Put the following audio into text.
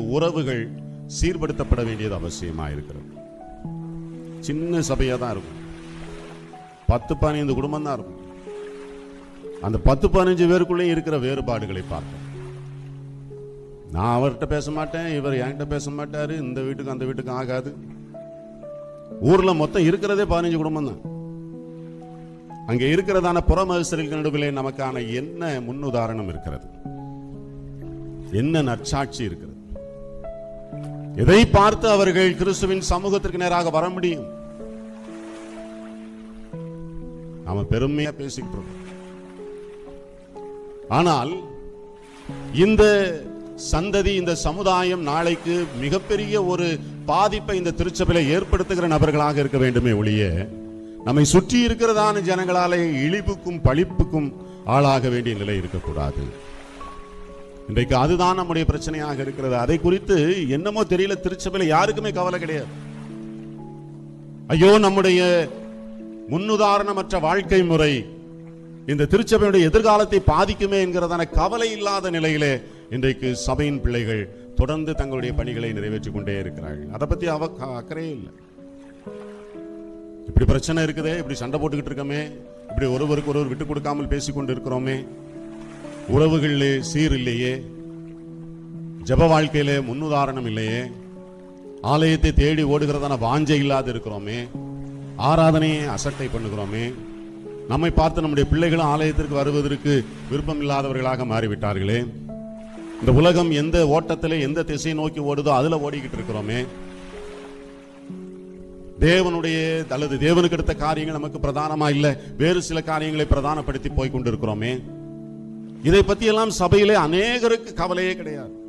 உறவுகள் சீர்படுத்தப்பட வேண்டியது அவசியமாக இருக்கிறது சின்ன சபையாக தான் இருக்கும். பத்து பதினைந்து குடும்பம் தான் இருக்கும். அந்த பத்து பதினஞ்சு பேருக்குள்ளே இருக்கிற வேறுபாடுகளை பார்ப்போம். நான் அவர்கிட்ட பேச மாட்டேன் இவர் என்கிட்ட பேச மாட்டார் இந்த வீட்டுக்கு அந்த வீட்டுக்கு ஆகாது. ஊரில் மொத்தம் இருக்கிறதே பதினஞ்சு குடும்பம் தான் அங்கே இருக்கிறதான புறமரிசல்கள் நடுவில் நமக்கான என்ன முன்னுதாரணம் இருக்கிறது? என்ன நற்சாட்சி இருக்கிறது? எதை பார்த்து அவர்கள் கிறிஸ்துவின் சமூகத்திற்கு நேராக வர முடியும்? நாம பெருமையா பேசிக்கிட்டு ஆனால் இந்த சந்ததி இந்த சமுதாயம் நாளைக்கு மிகப்பெரிய ஒரு பாதிப்பை இந்த திருச்சபையில ஏற்படுத்துகிற நபர்களாக இருக்க வேண்டுமே ஒழிய நம்மை சுற்றி இருக்கிறதான ஜனங்களாலே இழிவுக்கும் பழிப்புக்கும் ஆளாக வேண்டிய நிலை இருக்கக்கூடாது. இன்றைக்கு அதுதான் நம்முடைய பிரச்சனையாக இருக்கிறது. அதை குறித்து என்னமோ தெரியல திருச்சபையில் யாருக்குமே கவலை கிடையாது. ஐயோ நம்முடைய முன்னுதாரணமற்ற வாழ்க்கை முறை இந்த திருச்சபையுடைய எதிர்காலத்தை பாதிக்குமே என்கிறதான கவலை இல்லாத நிலையிலே இன்றைக்கு சபையின் பிள்ளைகள் தொடர்ந்து தங்களுடைய பணிகளை நிறைவேற்றிக் கொண்டே இருக்கிறார்கள். அதை பத்தி அவ அக்கறையே இல்லை. இப்படி பிரச்சனை இருக்குதே இப்படி சண்டை போட்டுக்கிட்டு இருக்கோமே இப்படி ஒருவருக்கு ஒருவர் விட்டு கொடுக்காமல் பேசிக்கொண்டு இருக்கிறோமே உறவுகளிலே சீர் இல்லையே ஜெப வாழ்க்கையிலே முன்னுதாரணம் இல்லையே ஆலயத்தை தேடி ஓடுகிறதான வாஞ்சை இல்லாது இருக்கிறோமே. ஆராதனையை அசட்டை பண்ணுகிறோமே. நம்மை பார்த்து நம்முடைய பிள்ளைகளும் ஆலயத்திற்கு வருவதற்கு விருப்பம் இல்லாதவர்களாக மாறிவிட்டார்களே. இந்த உலகம் எந்த ஓட்டத்தில் எந்த திசையை நோக்கி ஓடுதோ அதில் ஓடிக்கிட்டு இருக்கிறோமே. தேவனுடைய அல்லது தேவனுக்கு எடுத்த காரியங்கள் நமக்கு பிரதானமாக இல்லை வேறு சில காரியங்களை பிரதானப்படுத்தி போய் கொண்டிருக்கிறோமே. இதை பத்தி எல்லாம் சபையிலே அநேகருக்கு கவலையே கிடையாது.